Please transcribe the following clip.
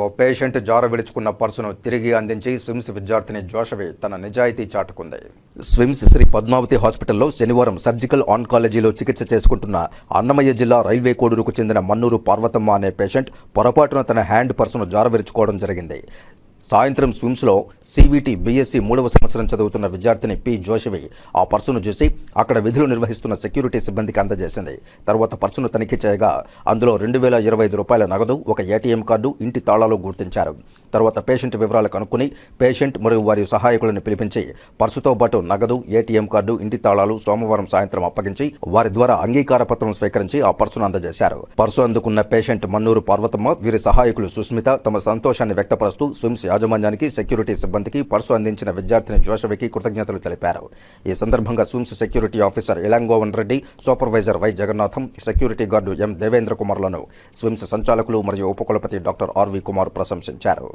ఓ patient జార విడుచుకున్న పర్సును తిరిగి అందించి స్విమ్స్ విద్యార్థిని జోషవి తన నిజాయితీ చాటుకుంది. స్విమ్స్ శ్రీ పద్మావతి హాస్పిటల్లో శనివారం సర్జికల్ ఆన్కాలజీలో చికిత్స చేసుకుంటున్న అన్నమయ్య జిల్లా రైల్వే కోడూరుకు చెందిన మన్నూరు పార్వతమ్మ అనే పేషెంట్ పొరపాటున తన హ్యాండ్ పర్సును జార విరుచుకోవడం జరిగింది. సాయంత్రం స్విమ్స్లో సీవీటీ బీఎస్సీ మూడవ సంవత్సరం చదువుతున్న విద్యార్థిని పి. జోషివి ఆ పర్సును చూసి అక్కడ విధులు నిర్వహిస్తున్న సెక్యూరిటీ సిబ్బందికి అందజేసింది. తర్వాత పర్సును తనిఖీ చేయగా అందులో రెండు వేల ఇరవై ఐదు రూపాయల నగదు ఒక ఏటీఎం కార్డు ఇంటి తాళాలు గుర్తించారు. తర్వాత పేషెంట్ వివరాలు కనుక్కుని పేషెంట్ మరియు వారి సహాయకులను పిలిపించి పర్సుతో పాటు నగదు ఏటీఎం కార్డు ఇంటి తాళాలు సోమవారం సాయంత్రం అప్పగించి వారి ద్వారా అంగీకార పత్రం స్వీకరించి ఆ పర్సును అందజేశారు. పర్సు అందుకున్న పేషెంట్ మన్నూరు పార్వతమ్మ వీరి సహాయకులు సుస్మిత తమ సంతోషాన్ని వ్యక్తపరుస్తూ స్విమ్స్ యాజమాన్యానికి సెక్యూరిటీ సిబ్బందికి పర్సు అందించిన విద్యార్థిని జోషవికి కృతజ్ఞతలు తెలిపారు. ఈ సందర్భంగా సూమ్స్ security officer Ilangovan Reddy supervisor Y Jagannatham security guard M Devendra కుమార్లను SVIMS సంచాలకులు మరియు ఉపకులపతి డాక్టర్ ఆర్వి కుమార్ ప్రశంసించారు.